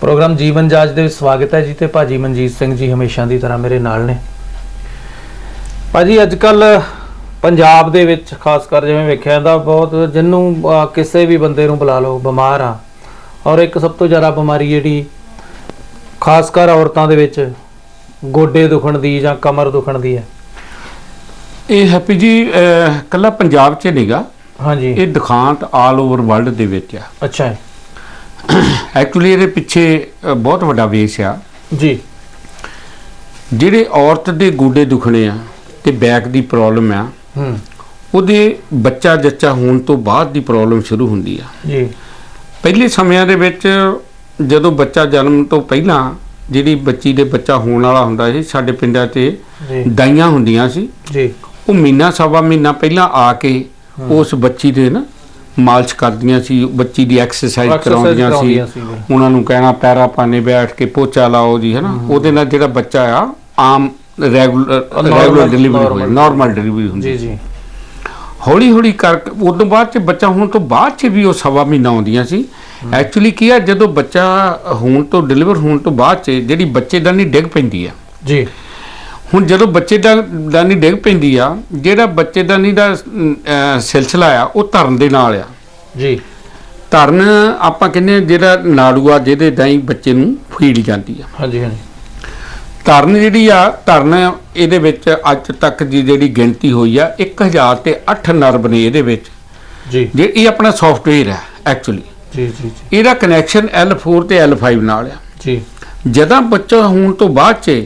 Programme ਜੀਵਨ ਜਾਚ ਦੇ ਵਿੱਚ ਸਵਾਗਤ ਹੈ ਜੀ ਤੇ ਭਾਜੀ ਮਨਜੀਤ ਸਿੰਘ ਜੀ ਹਮੇਸ਼ਾ ਦੀ ਤਰ੍ਹਾਂ ਮੇਰੇ ਨਾਲ ਨੇ। ਭਾਜੀ ਅੱਜ ਕੱਲ ਪੰਜਾਬ ਦੇ ਵਿੱਚ ਖਾਸ ਕਰ ਜਿਵੇਂ ਵੇਖਿਆ ਜਾਂਦਾ ਬਹੁਤ ਜਿੰਨੂੰ ਕਿਸੇ ਵੀ ਬੰਦੇ ਨੂੰ ਬੁਲਾ ਲਓ ਬਿਮਾਰ ਆ। ਔਰ ਇੱਕ ਸਭ ਤੋਂ ਜ਼ਿਆਦਾ ਬਿਮਾਰੀ ਜਿਹੜੀ ਖਾਸ ਕਰ ਔਰਤਾਂ ਦੇ ਵਿੱਚ ਗੋਡੇ ਦੁਖਣ ਦੀ ਜਾਂ ਕਮਰ ਦੁਖਣ ਦੀ ਹੈ। ਇਹ ਹੈਪੀ ਜੀ ਕੱਲਾ ਪੰਜਾਬ 'ਚ ਨਹੀਂਗਾ ਹਾਂਜੀ। ਇਹ ਦਿਖਾਂਤ ਆਲ ਓਵਰ ਵਰਲਡ ਦੇ ਵਿੱਚ ਆ। ਅੱਛਾ। ਐਕਚੁਅਲੀ ਇਹਦੇ ਪਿੱਛੇ ਬਹੁਤ ਵੱਡਾ ਵੇਸ ਆ। ਜੀ। ਜਿਹੜੇ ਔਰਤ ਦੇ ਗੋਡੇ ਦੁਖਣੇ ਆ ਤੇ ਬੈਕ ਦੀ ਪ੍ਰੋਬਲਮ ਆ ਹੂੰ। ਉਹਦੇ ਬੱਚਾ ਜੱਚਾ ਹੋਣ ਤੋਂ ਬਾਅਦ ਦੀ ਪ੍ਰੋਬਲਮ ਸ਼ੁਰੂ ਹੁੰਦੀ ਆ। ਜੀ। ਪਹਿਲੇ ਸਮਿਆਂ ਦੇ ਵਿੱਚ ਜਦੋਂ ਬੱਚਾ ਜਨਮ ਤੋਂ ਪਹਿਲਾਂ ਜਿਹੜੀ ਬੱਚੀ ਦੇ ਬੱਚਾ ਹੋਣ ਵਾਲਾ ਹੁੰਦਾ ਸੀ ਸਾਡੇ ਪਿੰਡਾਂ 'ਤੇ ਦਾਈਆਂ ਹੁੰਦੀਆਂ ਸੀ। ਜੀ। ਉਹ ਮਹੀਨਾ ਸਵਾ ਮਹੀਨਾ ਪਹਿਲਾਂ ਆ ਕੇ ਉਸ ਬੱਚੀ ਦੇ ਨਾ ਮਾਲਸ਼ ਕਰਦੀਆਂ ਸੀ ਬੱਚੀ ਦੀ ਐਕਸਰਸਾਈਜ਼ ਕਰਾਉਂਦੀਆਂ ਸੀ। ਉਹਨਾਂ ਨੂੰ ਕਹਿਣਾ ਪੈਰਾ ਪਾਣੇ ਬੈਠ ਕੇ ਪੋਚਾ ਲਾਓ ਜੀ ਹੈਨਾ? ਉਹਦੇ ਨਾਲ ਜਿਹੜਾ ਬੱਚਾ ਆ ਆਮ ਰੈਗੂਲਰ ਰੈਗੂਲਰ ਡਿਲੀਵਰੀ ਹੋਈ। ਨਾਰਮਲ ਡਿਲੀਵਰੀ ਹੁੰਦੀ ਜੀ ਜੀ। ਹੌਲੀ ਹੌਲੀ ਕਰਕੇ ਉਸ ਤੋਂ ਬਾਅਦ ਚ ਬੱਚਾ ਹੋਣ ਤੋਂ ਬਾਅਦ ਚ ਵੀ ਉਹ ਸਵਾ ਮਹੀਨਾ ਆਉਂਦੀਆਂ ਸੀ। ਐਕਚੁਅਲੀ ਕੀ ਆ ਜਦੋਂ ਬੱਚਾ ਹੋਣ ਤੋਂ ਡਿਲੀਵਰ ਹੋਣ ਤੋਂ ਬਾਅਦ ਚ ਜਿਹੜੀ ਬੱਚੇਦਾਨੀ ਡਿੱਗ ਪੈਂਦੀ ਆ। ਜੀ। ਹੁਣ ਜਦੋਂ ਬੱਚੇ ਦਾ ਦਾਨੀ ਡਿੱਗ ਪੈਂਦੀ ਆ ਜਿਹੜਾ ਬੱਚੇਦਾਨੀ ਦਾ ਅਮ, ਅਹ, ਸਿਲਸਿਲਾ ਆ ਉਹ ਧਰਨ ਦੇ ਨਾਲ ਆ। ਜੀ। ਧਰਨ ਆਪਾਂ ਕਹਿੰਦੇ ਆ ਜਿਹੜਾ ਨਾੜੂ ਆ ਜਿਹਦੇ ਰਾਹੀਂ ਬੱਚੇ ਨੂੰ ਫੀਡ ਜਾਂਦੀ ਆ। ਹਾਂਜੀ ਹਾਂਜੀ। ਧਰਨ ਜਿਹੜੀ ਆ ਧਰਨ ਇਹਦੇ ਵਿੱਚ ਅੱਜ ਤੱਕ ਦੀ ਜਿਹੜੀ ਗਿਣਤੀ ਹੋਈ ਆ 1000 ਤੇ 8 ਨਰਵ ਨੇ ਇਹਦੇ ਵਿੱਚ। ਜੀ। ਜੇ ਇਹ ਆਪਣਾ ਸੌਫਟਵੇਅਰ ਹੈ ਐਕਚੁਅਲੀ ਜੀ ਜੀ ਜੀ। ਇਹਦਾ ਕਨੈਕਸ਼ਨ L4 ਤੇ L5 ਨਾਲ ਆ। ਜੀ। ਜਦੋਂ ਬੱਚਾ ਹੋਣ ਤੋਂ ਬਾਅਦ 'ਚ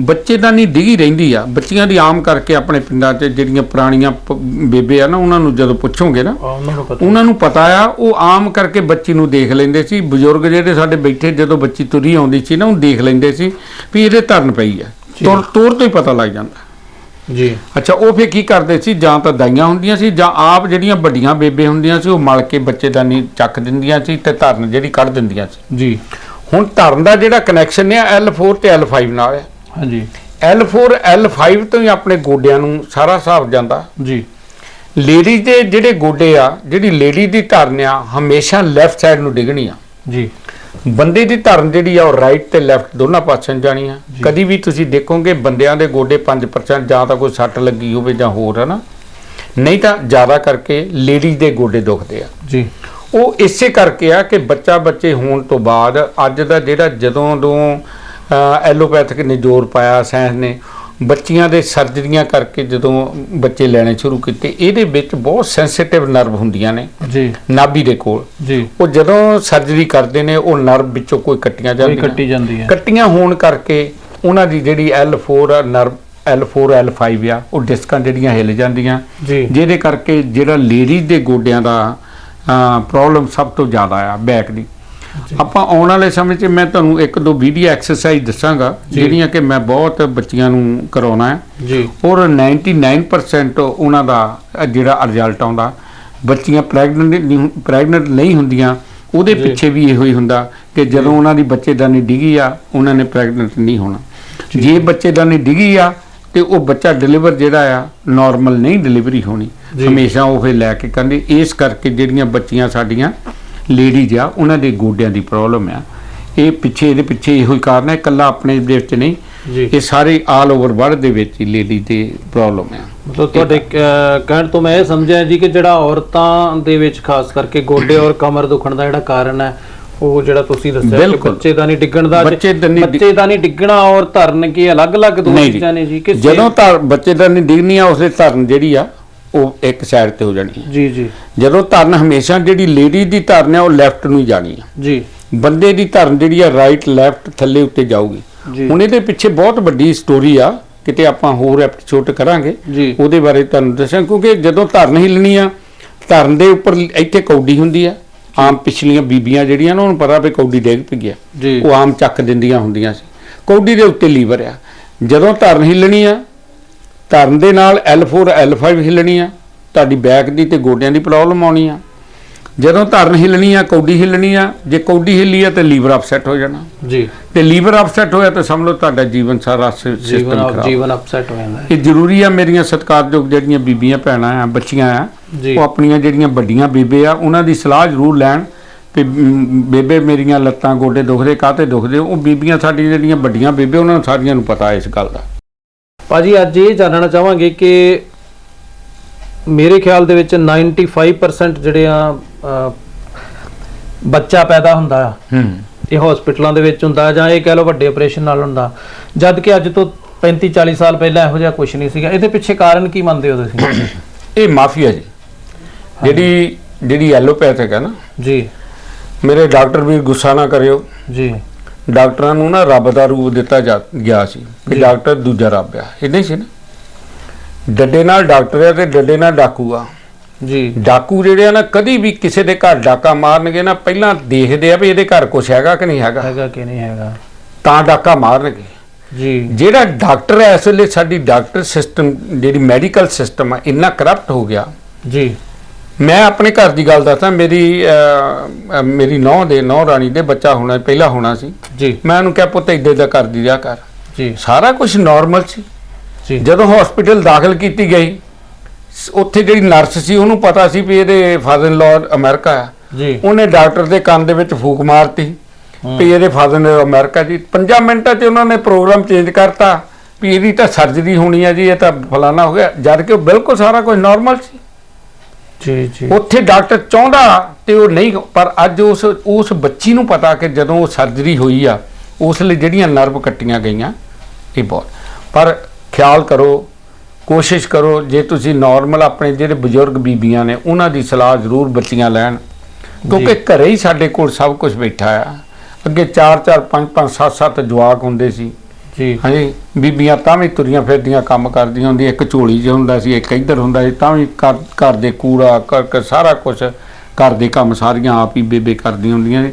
ਬੱਚੇ ਦਾ ਨਹੀਂ ਡਿੱਗੀ ਰਹਿੰਦੀ ਆ। ਬੱਚੀਆਂ ਦੀ ਆਮ ਕਰਕੇ ਆਪਣੇ ਪਿੰਡਾਂ 'ਚ ਜਿਹੜੀਆਂ ਪੁਰਾਣੀਆਂ ਪ- ਬੇਬੇ ਆ ਨਾ ਉਹਨਾਂ ਨੂੰ ਜਦੋਂ ਪੁੱਛੋਗੇ ਨਾ ਆ, ਉਹਨਾਂ ਨੂੰ ਪਤਾ। ਉਹਨਾਂ ਨੂੰ ਪਤਾ ਆ ਉਹ ਆਮ ਕਰਕੇ ਬੱਚੀ ਨੂੰ ਦੇਖ ਲੈਂਦੇ ਸੀ। ਬਜ਼ੁਰਗ ਜਿਹੜੇ ਸਾਡੇ ਬੈਠੇ ਜਦੋਂ ਬੱਚੀ ਤੁਰੀ ਆਉਂਦੀ ਸੀ ਨਾ ਉਹ ਦੇਖ ਲੈਂਦੇ ਸੀ ਵੀ ਇਹਦੇ ਧਰਨ ਪਈ ਆ। ਜੀ। ਤੁਰ ਤੋਰ ਤੋਂ ਹੀ ਪਤਾ ਲੱਗ ਜਾਂਦਾ। ਜੀ। ਅੱਛਾ ਉਹ ਫੇਰ ਕੀ ਕਰਦੇ ਸੀ? ਜਾਂ ਤਾਂ ਦਾਈਆਂ ਹੁੰਦੀਆਂ ਸੀ ਜਾਂ ਆਪ ਜਿਹੜੀਆਂ ਵੱਡੀਆਂ ਬੇਬੇ ਹੁੰਦੀਆਂ ਸੀ ਉਹ ਮਲ ਕੇ ਬੱਚੇਦਾਨੀ ਚੱਕ ਦਿੰਦੀਆਂ ਸੀ ਤੇ ਧਰਨ ਜਿਹੜੀ ਕੱਢ ਦਿੰਦੀਆਂ ਸੀ। ਜੀ। ਹੁਣ ਧਰਨ ਦਾ ਜਿਹੜਾ ਕਨੈਕਸ਼ਨ ਹੈ L4 ਤੇ L5 ਨਾਲ ਹੈ ਹਾਂਜੀ। L4 L5 ਤੋਂ ਹੀ ਆਪਣੇ ਗੋਡਿਆਂ ਨੂੰ ਸਾਰਾ ਹਿਸਾਬ ਜਾਂਦਾ। ਜੀ। ਲੇਡੀ ਦੇ ਜਿਹੜੇ ਗੋਡੇ ਆ ਜਿਹੜੀ ਲੇਡੀ ਦੀ ਧਰਨ ਆ ਹਮੇਸ਼ਾ ਲੈਫਟ ਸਾਈਡ ਨੂੰ ਡਿੱਗਣੀ ਆ। ਜੀ। ਬੰਦੇ ਦੀ ਧਰਨ ਜਿਹੜੀ ਆ ਉਹ ਰਾਈਟ ਤੇ ਲੈਫਟ ਦੋਨਾਂ ਪਾਸਿਆਂ ਜਾਣੀ ਆ। ਕਦੀ ਵੀ ਤੁਸੀਂ ਦੇਖੋਗੇ ਬੰਦਿਆਂ ਦੇ ਗੋਡੇ 5% ਜਾਂ ਤਾਂ ਕੋਈ ਸੱਟ ਲੱਗੀ ਹੋਵੇ ਜਾਂ ਹੋਰ ਹੈ ਨਾ ਨਹੀਂ ਤਾਂ ਜ਼ਿਆਦਾ ਕਰਕੇ ਲੇਡੀ ਦੇ ਗੋਡੇ ਦੁਖਦੇ ਆ। ਜੀ। ਉਹ ਇਸੇ ਕਰਕੇ ਆ ਕਿ ਬੱਚਾ ਬੱਚੇ ਹੋਣ ਤੋਂ ਬਾਅਦ ਅੱਜ ਦਾ ਜਿਹੜਾ ਜਦੋਂ ਤੋਂ ਐਲੋਪੈਥਿਕ ਨੇ ਜ਼ੋਰ ਪਾਇਆ ਸਾਇੰਸ ਨੇ। ਬੱਚੀਆਂ ਦੇ ਸਰਜਰੀਆਂ ਕਰਕੇ ਜਦੋਂ ਬੱਚੇ ਲੈਣੇ ਸ਼ੁਰੂ ਕੀਤੇ ਇਹਦੇ ਵਿੱਚ ਬਹੁਤ ਸੈਂਸਿਟਿਵ ਨਰਵ ਹੁੰਦੀਆਂ ਨੇ। ਜੀ। ਨਾਭੀ ਦੇ ਕੋਲ। ਜੀ। ਉਹ ਜਦੋਂ ਸਰਜਰੀ ਕਰਦੇ ਨੇ ਉਹ ਨਰਵ ਵਿੱਚੋਂ ਕੋਈ ਕੱਟੀਆਂ ਜਾਂਦੀਆਂ। ਕੱਟੀ ਜਾਂਦੀ ਹੈ। ਕੱਟੀਆਂ ਹੋਣ ਕਰਕੇ ਉਹਨਾਂ ਦੀ ਜਿਹੜੀ L4 ਆ ਨਰਵ L4 L5 ਆ ਉਹ ਡਿਸਕਾਂ ਜਿਹੜੀਆਂ ਹਿੱਲ ਜਾਂਦੀਆਂ। ਜੀ। ਜਿਹਦੇ ਕਰਕੇ ਜਿਹੜਾ ਲੇਡੀਜ਼ ਦੇ ਗੋਡਿਆਂ ਦਾ ਪ੍ਰੋਬਲਮ ਸਭ ਤੋਂ ਜ਼ਿਆਦਾ ਆ ਬੈਕ ਦੀ। ਆਪਾਂ ਆਉਣ ਵਾਲੇ ਸਮੇਂ 'ਚ ਮੈਂ ਤੁਹਾਨੂੰ ਇੱਕ ਦੋ ਵੀਡੀਓ ਐਕਸਰਸਾਈਜ਼ ਦੱਸਾਂਗਾ। ਜਿਹੜੀਆਂ ਕਿ ਮੈਂ ਬਹੁਤ ਬੱਚੀਆਂ ਨੂੰ ਕਰਾਉਣਾ ਹੈ। ਜੀ। ਔਰ 99% ਉਹਨਾਂ ਦਾ ਜਿਹੜਾ ਰਿਜ਼ਲਟ ਆਉਂਦਾ ਬੱਚੀਆਂ ਪ੍ਰੈਗਨੈਂਟ ਨਹੀਂ ਪ੍ਰੈਗਨੈਂਟ ਨਹੀਂ ਹੁੰਦੀਆਂ ਉਹਦੇ। ਪਿੱਛੇ ਵੀ ਇਹੋ ਹੀ ਹੁੰਦਾ ਕਿ ਜਦੋਂ ਉਹਨਾਂ ਦੀ ਬੱਚੇਦਾਨੀ ਡਿੱਗੀ ਆ ਉਹਨਾਂ ਨੇ ਪ੍ਰੈਗਨੈਂਟ ਨਹੀਂ ਹੋਣਾ। ਜੇ। ਬੱਚੇਦਾਨੀ ਡਿੱਗੀ ਆ ਤੇ ਉਹ ਬੱਚਾ ਡਿਲੀਵਰ ਜਿਹੜਾ ਆ ਨਾਰਮਲ ਨਹੀਂ ਡਿਲੀਵਰੀ ਹੋਣੀ। ਹਮੇਸ਼ਾ ਉਹ ਲੈ ਕੇ ਕਹਿੰਦੇ ਇਸ ਕਰਕੇ ਜਿਹੜੀਆਂ ਬੱਚੀਆਂ ਸਾਡੀਆਂ ਲੇਡੀਜ਼ ਆ ਉਹਨਾਂ ਦੇ ਗੋਡਿਆਂ ਦੀ ਪ੍ਰੋਬਲਮ ਆ ਇਹ ਪਿੱਛੇ ਇਹਦੇ ਪਿੱਛੇ ਇਹੋ ਹੀ ਕਾਰਨ ਹੈ ਇਕੱਲਾ ਆਪਣੇ ਦੇਸ਼ 'ਚ ਨਹੀਂ ਇਹ ਸਾਰੇ ਆਲ ਓਵਰ ਵਰਲਡ ਦੇ ਵਿੱਚ ਹੀ ਲੇਡੀ ਦੇ ਪ੍ਰੋਬਲਮ ਹੈ ਮਤਲਬ ਤੁਹਾਡੇ ਕਹਿਣ ਤੋਂ ਮੈਂ ਇਹ ਸਮਝਿਆ ਜੀ ਕਿ ਜਿਹੜਾ ਔਰਤਾਂ ਦੇ ਵਿੱਚ ਖਾਸ ਕਰਕੇ ਗੋਡੇ ਔਰ ਕਮਰ ਦੁਖਣ ਦਾ ਜਿਹੜਾ ਕਾਰਨ ਹੈ ਉਹ ਜਿਹੜਾ ਤੁਸੀਂ ਦੱਸਿਆ ਕਿ। ਬੱਚੇ ਦਾ ਨਹੀਂ ਡਿੱਗਣ ਦਾ ਬੱਚੇ ਦਾ ਨਹੀਂ ਡਿੱਗ- ਬੱਚੇ ਦਾ ਨਹੀਂ ਡਿੱਗਣਾ ਔਰ ਧਰਨ ਕੀ ਅਲੱਗ-ਅਲੱਗ ਦੋ। ਚੀਜ਼ਾਂ ਨੇ ਜੀ ਕਿ ਜਦੋਂ ਧਰ ਬੱਚੇ ਦਾ ਨਹੀਂ ਡਿੱਗਣੀ ਆ ਉਸੇ ਧਰਨ ਜਿਹੜੀ ਆ ਉਹ ਇੱਕ ਸਾਈਡ ਤੇ ਹੋ ਜਾਣੀ ਹੈ। ਜੀ ਜੀ। ਜਦੋਂ ਧਰਨ ਹਮੇਸ਼ਾ ਜਿਹੜੀ ਲੇਡੀ ਦੀ ਧਰਨ ਆ ਉਹ ਲੈਫਟ ਨੂੰ ਹੀ ਜਾਣੀ ਆ ਜੀ। ਬੰਦੇ ਦੀ ਧਰਨ ਜਿਹੜੀ ਆ ਰਾਈਟ ਲੈਫਟ ਥੱਲੇ ਉੱਤੇ ਜਾਊਗੀ। ਹੁਣ ਇਹਦੇ ਪਿੱਛੇ ਬਹੁਤ ਵੱਡੀ ਸਟੋਰੀ ਆ ਕਿਤੇ ਆਪਾਂ ਹੋਰ ਐਪੀਸੋਡ ਕਰਾਂਗੇ। ਉਹਦੇ ਬਾਰੇ ਤੁਹਾਨੂੰ ਦੱਸਾਂ ਕਿਉਂਕਿ ਜਦੋਂ ਧਰਨ ਹਿੱਲਣੀ ਆ ਧਰਨ ਦੇ ਉੱਪਰ ਇੱਥੇ ਕੌਡੀ ਹੁੰਦੀ ਆ। ਆਮ ਪਿਛਲੀਆਂ ਬੀਬੀਆਂ ਜਿਹੜੀਆਂ ਨਾ ਉਹਨਾਂ ਨੂੰ ਪਤਾ ਵੀ ਕੌਡੀ ਡੇਗ ਪਈ ਆ। ਉਹ ਆਮ ਚੱਕ ਦਿੰਦੀਆਂ ਹੁੰਦੀਆਂ ਸੀ। ਕੌਡੀ ਦੇ ਉੱਤੇ ਲੀਵਰ ਆ। ਜਦੋਂ ਧਰਨ ਹਿੱਲਣੀ ਆ ਧਰਨ ਦੇ ਨਾਲ L4 L5 ਹਿੱਲਣੀ ਆ ਤੁਹਾਡੀ ਬੈਕ ਦੀ ਤੇ ਗੋਡਿਆਂ ਦੀ ਪ੍ਰੋਬਲਮ ਆਉਣੀ ਆ। ਜਦੋਂ ਧਰਨ ਹਿੱਲਣੀ ਆ ਕੌਡੀ ਹਿੱਲਣੀ ਆ ਜੇ ਕੌਡੀ ਹਿੱਲੀ ਆ ਤੇ ਲੀਵਰ ਅਪਸੈਟ ਹੋ ਜਾਣਾ। ਜੀ। ਤੇ ਲੀਵਰ ਅਪਸੈਟ ਹੋਇਆ ਤਾਂ ਸਮਝ ਲਓ ਤੁਹਾਡਾ ਜੀਵਨ ਸਾਰਾ ਸਿਸਟਮ ਖਰਾਬ। ਜੀਵਨ ਅਪਸੈਟ ਹੋ ਜਾਂਦਾ ਇਹ ਜ਼ਰੂਰੀ ਆ ਮੇਰੀਆਂ ਸਤਿਕਾਰਯੋਗ ਜਿਹੜੀਆਂ ਬੀਬੀਆਂ ਭੈਣਾਂ ਆ ਬੱਚੀਆਂ ਆ ਉਹ ਆਪਣੀਆਂ ਜਿਹੜੀਆਂ ਵੱਡੀਆਂ ਬੀਬੇ ਆ ਉਹਨਾਂ ਦੀ ਸਲਾਹ ਜ਼ਰੂਰ ਲੈਣ ਮ, ਬੇਬੇ ਮੇਰੀਆਂ ਲੱਤਾਂ ਗੋਡੇ ਦੁਖਦੇ ਕਾਹਤੇ ਦੁਖਦੇ? ਉਹ ਬੀਬੀਆਂ ਸਾਡੀਆਂ ਜਿਹੜੀਆਂ ਵੱਡੀਆਂ ਬੇਬੇ ਉਹਨਾਂ ਨੂੰ ਸਾਰੀਆਂ ਨੂੰ ਪਤਾ ਇਸ ਗੱਲ ਦਾ। ਭਾਜੀ ਅੱਜ ਇਹ ਜਾਣਨਾ ਚਾਹਾਂਗੇ ਕਿ ਮੇਰੇ ਖਿਆਲ ਦੇ ਵਿੱਚ 95% ਜਿਹੜੇ ਆ ਬੱਚਾ ਪੈਦਾ ਹੁੰਦਾ ਆ ਹੂੰ। ਇਹ ਹਸਪੀਟਲਾਂ ਦੇ ਵਿੱਚ ਹੁੰਦਾ ਜਾਂ ਇਹ ਕਹਿ ਲਓ ਵੱਡੇ ਆਪਰੇਸ਼ਨ ਨਾਲ ਹੁੰਦਾ। ਜਦ ਕਿ ਅੱਜ ਤੋਂ 35 40 ਸਾਲ ਪਹਿਲਾਂ ਇਹੋ ਜਿਹਾ ਕੁਝ ਨਹੀਂ ਸੀਗਾ। ਇਹਦੇ ਪਿੱਛੇ ਕਾਰਨ ਕੀ ਮੰਨਦੇ ਹੋ ਤੁਸੀਂ? ਇਹ ਮਾਫੀਆ ਜੀ। ਜਿਹੜੀ ਜਿਹੜੀ ਐਲੋਪੈਥਿਕ ਹੈ ਨਾ ਜੀ। ਮੇਰੇ ਡਾਕਟਰ ਵੀ ਗੁੱਸਾ ਨਾ ਕਰਿਓ। ਜੀ। ਡਾਕਟਰਾਂ ਨੂੰ ਨਾ ਰੱਬ ਦਾ ਰੂਪ ਦਿੱਤਾ ਜਾ- ਗਿਆ ਸੀ ਕਿ। ਡਾਕਟਰ ਦੂਜਾ ਰੱਬ ਆ। ਇਹ ਨਹੀਂ ਸੀ ਨਾ? ਡੱਡੇ ਨਾਲ ਡਾਕਟਰ ਆ ਤੇ ਡੱਡੇ ਨਾਲ ਡਾਕੂ ਆ। ਜੀ। ਡਾਕੂ ਜਿਹੜੇ ਆ ਨਾ ਕਦੀ ਵੀ ਕਿਸੇ ਦੇ ਘਰ ਡਾਕਾ ਮਾਰਨਗੇ ਨਾ ਪਹਿਲਾਂ ਦੇਖਦੇ ਆ ਵੀ ਇਹਦੇ ਘਰ ਕੁਝ ਹੈਗਾ ਕਿ ਨਹੀਂ ਹੈਗਾ। ਹੈਗਾ ਕਿ ਨਹੀਂ ਹੈਗਾ। ਤਾਂ ਡਾਕਾ ਮਾਰਨਗੇ। ਜੀ। ਜਿਹੜਾ ਡਾਕਟਰ ਹੈ ਇਸ ਵੇਲੇ ਸਾਡੀ ਡਾਕਟਰ ਸਿਸਟਮ ਜਿਹੜੀ ਮੈਡੀਕਲ ਸਿਸਟਮ ਆ ਇੰਨਾ ਕਰਪਟ ਹੋ ਗਿਆ। ਜੀ। ਮੈਂ ਆਪਣੇ ਘਰ ਦੀ ਗੱਲ ਦੱਸਾਂ ਮੇਰੀ ਅਹ, ਅਹ, ਮੇਰੀ ਨੌਂ ਦੇ ਨੌਂ ਰਾਣੀ ਦੇ ਬੱਚਾ ਹੋਣਾ ਪਹਿਲਾਂ ਹੋਣਾ ਸੀ। ਜੀ। ਮੈਂ ਉਹਨੂੰ ਕਿਹਾ ਪੁੱਤ ਇੱਦਾਂ ਦਾ ਕਰਦੀ ਰਿਹਾ ਕਰ। ਜੀ। ਸਾਰਾ ਕੁਝ ਨਾਰਮਲ ਸੀ। ਜੀ। ਜਦੋਂ ਹਸਪੀਟਲ ਦਾਖਲ ਕੀਤੀ ਗਈ ਸ- ਉੱਥੇ ਜਿਹੜੀ ਨਰਸ ਸੀ ਉਹਨੂੰ ਪਤਾ ਸੀ ਵੀ ਇਹਦੇ ਫਾਦਰ ਇਨ ਲਾਅ ਅਮਰੀਕਾ ਆ। ਜੀ। ਉਹਨੇ ਡਾਕਟਰ ਦੇ ਕੰਨ ਦੇ ਵਿੱਚ ਫੂਕ ਮਾਰਤੀ। ਵੀ ਇਹਦੇ ਫਾਦਰ ਨੇ ਅਮਰੀਕਾ ਜੀ। 5 ਮਿੰਟਾਂ 'ਚ ਉਹਨਾਂ ਨੇ ਪ੍ਰੋਗਰਾਮ ਚੇਂਜ ਕਰਤਾ ਵੀ ਇਹਦੀ ਤਾਂ ਸਰਜਰੀ ਹੋਣੀ ਹੈ ਜੀ ਇਹ ਤਾਂ ਫਲਾਣਾ ਹੋ ਗਿਆ। ਜਦ ਕਿ ਉਹ ਬਿਲਕੁਲ ਸਾਰਾ ਕੁਝ ਨਾਰਮਲ ਸੀ। ਜੀ ਜੀ। ਉੱਥੇ ਡਾਕਟਰ ਚਾਹੁੰਦਾ ਤੇ ਉਹ ਨਹੀਂ ਪਰ ਅੱਜ ਉਸ ਉਸ ਬੱਚੀ ਨੂੰ ਪਤਾ ਕਿ ਜਦੋਂ ਉਹ ਸਰਜਰੀ ਹੋਈ ਆ ਉਸ ਲਈ ਜਿਹੜੀਆਂ ਨਰਵ ਕੱਟੀਆਂ ਗਈਆਂ ਇਹ ਬਹੁਤ। ਪਰ ਖਿਆਲ ਕਰੋ ਕੋਸ਼ਿਸ਼ ਕਰੋ ਜੇ ਤੁਸੀਂ ਨਾਰਮਲ ਆਪਣੇ ਜਿਹੜੇ ਬਜ਼ੁਰਗ ਬੀਬੀਆਂ ਨੇ ਉਹਨਾਂ ਦੀ ਸਲਾਹ ਜ਼ਰੂਰ ਬੱਚੀਆਂ ਲੈਣ। ਕਿਉਂਕਿ ਘਰੇ ਹੀ ਸਾਡੇ ਕੋਲ ਸਭ ਕੁਝ ਬੈਠਾ ਆ। ਅੱਗੇ 4 4 5 5 7 7 ਜਵਾਕ ਹੁੰਦੇ ਸੀ। ਜੀ। ਹਾਂਜੀ, ਬੀਬੀਆਂ ਤਾਂ ਵੀ ਤੁਰੀਆਂ ਫਿਰਦੀਆਂ, ਕੰਮ ਕਰਦੀਆਂ ਹੁੰਦੀਆਂ। ਇੱਕ ਝੋਲੀ 'ਚ ਹੁੰਦਾ ਸੀ, ਇੱਕ ਇੱਧਰ ਹੁੰਦਾ ਸੀ, ਤਾਂ ਵੀ ਘਰ ਘਰ ਦੇ ਕੂੜਾ ਕਰ ਸਾਰਾ ਕੁਝ ਘਰ ਦੇ ਕੰਮ ਸਾਰੀਆਂ ਆਪ ਹੀ ਬੇਬੇ ਕਰਦੀਆਂ ਹੁੰਦੀਆਂ ਨੇ।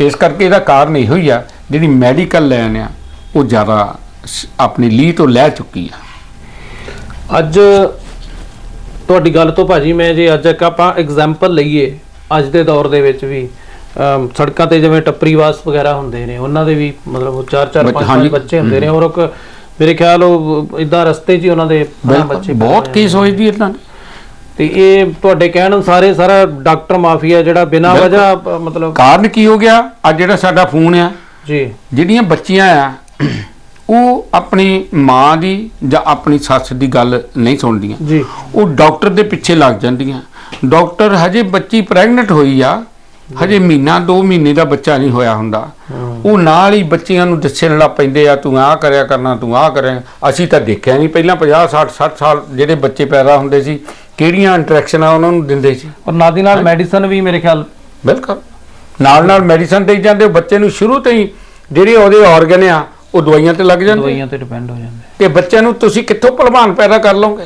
ਇਸ ਕਰਕੇ ਇਹਦਾ ਕਾਰਨ ਇਹੋ ਹੀ ਆ, ਜਿਹੜੀ ਮੈਡੀਕਲ ਲਾਈਨ ਆ, ਉਹ ਜ਼ਿਆਦਾ ਸ- ਆਪਣੀ ਲੀਹ ਤੋਂ ਲੈ ਚੁੱਕੀ ਆ। ਅੱਜ ਤੁਹਾਡੀ ਗੱਲ ਤੋਂ ਭਾਜੀ, ਮੈਂ ਜੇ ਅੱਜ ਇੱਕ ਆਪਾਂ ਐਗਜ਼ਾਮਪਲ ਲਈਏ, ਅੱਜ ਦੇ ਦੌਰ ਦੇ ਵਿੱਚ ਵੀ ਸੜਕਾਂ ਤੇ ਜਿਵੇਂ ਟੱਪਰੀਵਾਸ ਵਗੈਰਾ ਹੁੰਦੇ ਨੇ ਉਹਨਾਂ ਦੇ ਵੀ ਮਤਲਬ ਉਹ ਚਾਰ ਚਾਰ ਪੰਜ ਬੱਚੇ ਹੁੰਦੇ ਨੇ। ਔਰ ਇੱਕ ਮੇਰੇ ਖਿਆਲ ਉਹ ਇਦਾਂ ਰਸਤੇ 'ਚ ਹੀ ਉਹਨਾਂ ਦੇ ਬੱਚੇ ਬਹੁਤ ਕੇਸ ਹੋਏ ਜੀ ਇਦਾਂ ਤੇ ਇਹ ਤੁਹਾਡੇ ਕਹਿਣ ਅਨੁਸਾਰ ਇਹ ਸਾਰਾ ਡਾਕਟਰ ਮਾਫੀਆ ਜਿਹੜਾ ਬਿਨਾਂ। ਵਜ੍ਹਾ ਮਤਲਬ ਕਾਰਨ ਕੀ ਹੋ ਗਿਆ? ਅੱਜ ਜਿਹੜਾ ਸਾਡਾ ਫੋਨ ਆ ਜੀ। ਜਿਹੜੀਆਂ ਬੱਚੀਆਂ ਆ ਉਹ ਆਪਣੀ ਮਾਂ ਦੀ ਜਾਂ ਆਪਣੀ ਸੱਸ ਦੀ ਗੱਲ ਨਹੀਂ ਸੁਣਦੀਆਂ। ਜੀ। ਉਹ ਡਾਕਟਰ ਦੇ ਪਿੱਛੇ ਲੱਗ ਜਾਂਦੀਆਂ। ਡਾਕਟਰ ਹਜੇ ਬੱਚੀ ਪ੍ਰੈਗਨੈਂਟ ਹੋਈ ਆ ਹਜੇ ਮਹੀਨਾ 2 ਮਹੀਨੇ ਦਾ ਬੱਚਾ ਨਹੀਂ ਹੋਇਆ ਹੁੰਦਾ। ਉਹ ਨਾਲ ਹੀ ਬੱਚਿਆਂ ਨੂੰ ਦੱਸਣ ਲੱਗ ਪੈਂਦੇ ਆ ਤੂੰ ਆਹ ਕਰਿਆ ਕਰਨਾ ਤੂੰ ਆਹ ਕਰਿਆ ਅਸੀਂ ਤਾਂ ਦੇਖਿਆ ਨਹੀਂ ਪਹਿਲਾਂ 50 60 60 ਸਾਲ ਜਿਹੜੇ ਬੱਚੇ ਪੈਦਾ ਹੁੰਦੇ ਸੀ ਕਿਹੜੀਆਂ ਇੰਟਰੈਕਸ਼ਨਾਂ ਉਹਨਾਂ ਨੂੰ ਦਿੰਦੇ ਸੀ? ਔਰ ਨਾਲ ਦੀ ਨਾਲ ਮੈਡੀਸਨ ਵੀ ਮੇਰੇ ਖਿਆਲ ਬਿਲਕੁਲ। ਨਾਲ ਨਾਲ ਮੈਡੀਸਨ ਦੇਈ ਜਾਂਦੇ ਬੱਚੇ ਨੂੰ ਸ਼ੁਰੂ ਤੋਂ ਹੀ ਜਿਹੜੇ ਉਹਦੇ ਆਰਗਨ ਆ ਉਹ ਦਵਾਈਆਂ ਤੇ ਲੱਗ ਜਾਂਦੇ। ਦਵਾਈਆਂ ਤੇ ਡਿਪੈਂਡ ਹੋ ਜਾਂਦੇ। ਤੇ ਬੱਚਿਆਂ ਨੂੰ ਤੁਸੀਂ ਕਿੱਥੋਂ ਭਲਵਾਨ ਪੈਦਾ ਕਰ ਲਓਗੇ?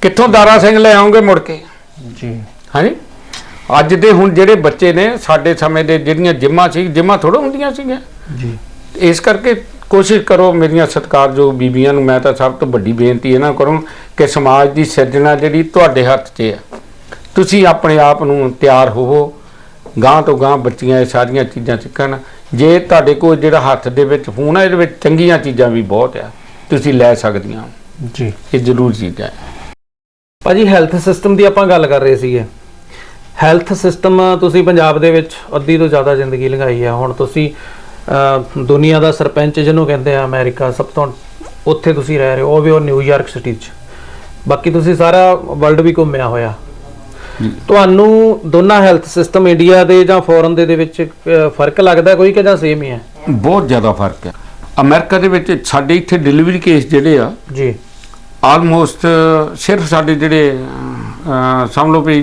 ਕਿੱਥੋਂ ਦਾਰਾ ਸਿੰਘ ਲੈ ਆਓਗੇ ਮੁੜ ਕੇ? ਜੀ। ਹਾਂਜੀ? ਅੱਜ ਦੇ ਹੁਣ ਜਿਹੜੇ ਬੱਚੇ ਨੇ ਸਾਡੇ ਸਮੇਂ ਦੇ ਜਿਹੜੀਆਂ ਜਿੰਮਾਂ ਸੀ ਜਿੰਮਾਂ ਥੋੜਾ ਹੁੰਦੀਆਂ ਸੀਗੀਆਂ। ਜੀ। ਇਸ ਕਰਕੇ ਕੋਸ਼ਿਸ਼ ਕਰੋ ਮੇਰੀਆਂ ਸਤਿਕਾਰਯੋਗ ਬੀਬੀਆਂ ਨੂੰ ਮੈਂ ਤਾਂ ਸਭ ਤੋਂ ਵੱਡੀ ਬੇਨਤੀ ਇਹ ਨਾ ਕਰੂੰ ਕਿ ਸਮਾਜ ਦੀ ਸਿਰਜਣਾ ਜਿਹੜੀ ਤੁਹਾਡੇ ਹੱਥ 'ਚ ਹੈ ਤੁਸੀਂ ਆਪਣੇ ਆਪ ਨੂੰ ਤਿਆਰ ਹੋਵੋ ਗਾਂ ਤੋਂ ਗਾਂ ਬੱਚੀਆਂ ਇਹ ਸਾਰੀਆਂ ਚੀਜ਼ਾਂ ਸਿੱਖਣ। ਜੇ ਤੁਹਾਡੇ ਕੋਲ ਜਿਹੜਾ ਹੱਥ ਦੇ ਵਿੱਚ ਫੋਨ ਹੈ ਇਹਦੇ ਵਿੱਚ ਚੰਗੀਆਂ ਚੀਜ਼ਾਂ ਵੀ ਬਹੁਤ ਆ ਤੁਸੀਂ ਲੈ ਸਕਦੀਆਂ। ਜੀ। ਇਹ ਜ਼ਰੂਰ ਚੀਜ਼ ਹੈ। ਭਾਜੀ ਹੈਲਥ ਸਿਸਟਮ ਦੀ ਆਪਾਂ ਗੱਲ ਕਰ ਰਹੇ ਸੀਗੇ। ਹੈਲਥ ਸਿਸਟਮ ਤੁਸੀਂ ਪੰਜਾਬ ਦੇ ਵਿੱਚ ਅੱਧੀ ਤੋਂ ਜ਼ਿਆਦਾ ਜ਼ਿੰਦਗੀ ਲੰਘਾਈ ਆ। ਹੁਣ ਤੁਸੀਂ ਦੁਨੀਆ ਦਾ ਸਰਪੰਚ ਜਿਹਨੂੰ ਕਹਿੰਦੇ ਆ ਅਮਰੀਕਾ ਸਭ ਤੋਂ ਉੱਥੇ ਤੁਸੀਂ ਰਹਿ ਰਹੇ ਹੋ ਉਹ ਵੀ ਉਹ ਨਿਊਯਾਰਕ ਸਿਟੀ 'ਚ। ਬਾਕੀ ਤੁਸੀਂ ਸਾਰਾ ਵਰਲਡ ਵੀ ਘੁੰਮਿਆ ਹੋਇਆ। ਤੁਹਾਨੂੰ ਦੋਨਾਂ ਹੈਲਥ ਸਿਸਟਮ ਇੰਡੀਆ ਦੇ ਜਾਂ ਫੋਰਨ ਦੇ ਦੇ ਵਿੱਚ ਫ਼ਰਕ ਲੱਗਦਾ ਕੋਈ ਕਿ ਜਾਂ ਸੇਮ ਹੀ ਹੈ? ਬਹੁਤ ਜ਼ਿਆਦਾ ਫ਼ਰਕ ਹੈ। ਅਮਰੀਕਾ ਦੇ ਵਿੱਚ ਸਾਡੇ ਇੱਥੇ ਡਿਲੀਵਰੀ ਕੇਸ ਜਿਹੜੇ ਆ ਜੀ। ਆਲਮੋਸਟ ਸਿਰਫ ਸਾਡੇ ਜਿਹੜੇ ਸਮਝ ਲਓ ਵੀ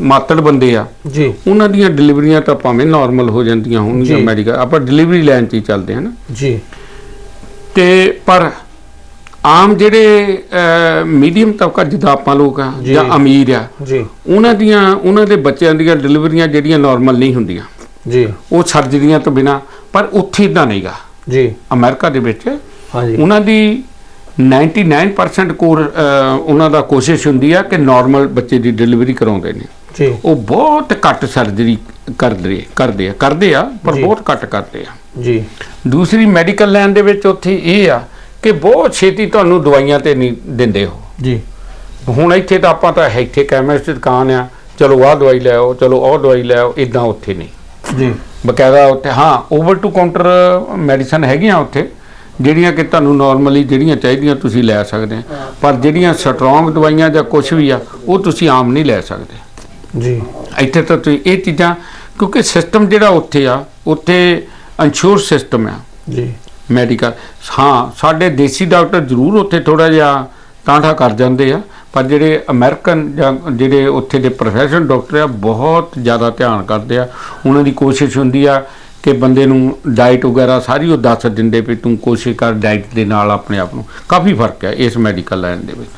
ਮਾਤੜ ਬੰਦੇ ਆ ਜੀ। ਉਹਨਾਂ ਦੀਆਂ ਡਿਲੀਵਰੀਆਂ ਤਾਂ ਭਾਵੇਂ ਨਾਰਮਲ ਹੋ ਜਾਂਦੀਆਂ ਹੋਣਗੀਆਂ ਜੀ। ਮੈਡੀਕਲ ਆਪਾਂ ਡਿਲੀਵਰੀ ਲਾਈਨ ਹੀ ਚੱਲਦੇ ਹਾਂ ਨਾ। ਜੀ। ਤੇ ਪਰ ਆਮ ਜਿਹੜੇ ਮੀਡੀਅਮ ਤਬਕਾ ਜਿੱਦਾਂ ਆਪਾਂ ਲੋਕ ਆ ਜੀ। ਜਾਂ ਅਮੀਰ ਆ ਜੀ। ਉਹਨਾਂ ਦੀਆਂ ਉਹਨਾਂ ਦੇ ਬੱਚਿਆਂ ਦੀਆਂ ਡਿਲੀਵਰੀਆਂ ਜਿਹੜੀਆਂ ਨਾਰਮਲ ਨਹੀਂ ਹੁੰਦੀਆਂ। ਜੀ। ਉਹ ਸਰਜਰੀਆਂ ਤੋਂ ਬਿਨਾ ਪਰ ਉੱਥੇ ਇਦਾਂ ਨਹੀਂਗਾ। ਜੀ। ਅਮਰੀਕਾ ਦੇ ਵਿੱਚ ਹਾਂਜੀ। ਉਹਨਾਂ ਦੀ 99% ਕੋਰ ਉਹਨਾਂ ਦਾ ਕੋਸ਼ਿਸ਼ ਹੁੰਦੀ ਆ ਕਿ ਨਾਰਮਲ ਬੱਚੇ ਦੀ ਡਿਲੀਵਰੀ ਕਰਾਉਂਦੇ ਨੇ। ਜੀ। ਉਹ ਬਹੁਤ ਘੱਟ ਸਰਜਰੀ ਕਰਦੇ ਕਰਦੇ ਆ ਕਰਦੇ ਆ ਪਰ। ਬਹੁਤ ਘੱਟ ਕਰਦੇ ਆ। ਜੀ। ਦੂਸਰੀ ਮੈਡੀਕਲ ਲਾਈਨ ਦੇ ਵਿੱਚ ਉੱਥੇ ਇਹ ਆ ਕਿ ਬਹੁਤ ਛੇਤੀ ਤੁਹਾਨੂੰ ਦਵਾਈਆਂ ਤੇ ਨਹੀਂ ਦਿੰਦੇ ਹੋ ਜੀ। ਹੁਣ ਇੱਥੇ ਤਾਂ ਆਪਾਂ ਤਾਂ ਇੱਥੇ ਕੈਮਿਸਟ ਦੀ ਦੁਕਾਨ ਆ ਚਲੋ ਆਹ ਦਵਾਈ ਲੈ ਆਓ ਚਲੋ ਉਹ ਦਵਾਈ ਲੈ ਆਓ ਇਦਾਂ ਉੱਥੇ ਨਹੀਂ। ਜੀ। ਬਕਾਇਦਾ ਉੱਥੇ ਹਾਂ ਓਵਰ ਟੂ ਕਾਊਂਟਰ ਮੈਡੀਸਨ ਹੈਗੀਆਂ ਉੱਥੇ ਜਿਹੜੀਆਂ ਕਿ ਤੁਹਾਨੂੰ ਨਾਰਮਲੀ ਜਿਹੜੀਆਂ ਚਾਹੀਦੀਆਂ ਤੁਸੀਂ ਲੈ ਸਕਦੇ ਆ। ਪਰ ਜਿਹੜੀਆਂ ਸਟਰੋਂਗ ਦਵਾਈਆਂ ਜਾਂ ਕੁਝ ਵੀ ਆ ਉਹ ਤੁਸੀਂ ਆਮ ਨਹੀਂ ਲੈ ਸਕਦੇ। ਜੀ। ਇੱਥੇ ਤਾਂ ਤੁਸੀਂ ਇਹ ਚੀਜ਼ਾਂ ਕਿਉਂਕਿ ਸਿਸਟਮ ਜਿਹੜਾ ਉੱਥੇ ਆ ਉੱਥੇ ਇੰਸ਼ੋਰ ਸਿਸਟਮ ਆ। ਜੀ। ਮੈਡੀਕਲ ਹਾਂ ਸਾਡੇ ਦੇਸੀ ਡਾਕਟਰ ਜ਼ਰੂਰ ਉੱਥੇ ਥੋੜਾ ਜਿਹਾ ਟਾਂਠਾ ਕਰ ਜਾਂਦੇ ਆ ਪਰ ਜਿਹੜੇ ਅਮਰੀਕਨ ਜਾਂ ਜਿਹੜੇ ਉੱਥੇ ਦੇ ਪ੍ਰੋਫੈਸ਼ਨਲ ਡਾਕਟਰ ਆ ਬਹੁਤ ਜ਼ਿਆਦਾ ਧਿਆਨ ਕਰਦੇ ਆ। ਉਹਨਾਂ ਦੀ ਕੋਸ਼ਿਸ਼ ਹੁੰਦੀ ਆ ਕਿ ਬੰਦੇ ਨੂੰ ਡਾਈਟ ਵਗੈਰਾ ਸਾਰੀ ਉਹ ਦੱਸ ਦਿੰਦੇ ਵੀ ਤੂੰ ਕੋਸ਼ਿਸ਼ ਕਰ ਡਾਈਟ ਦੇ ਨਾਲ ਆਪਣੇ ਆਪ ਨੂੰ। ਕਾਫੀ ਫ਼ਰਕ ਹੈ ਇਸ ਮੈਡੀਕਲ ਲਾਈਨ ਦੇ ਵਿੱਚ।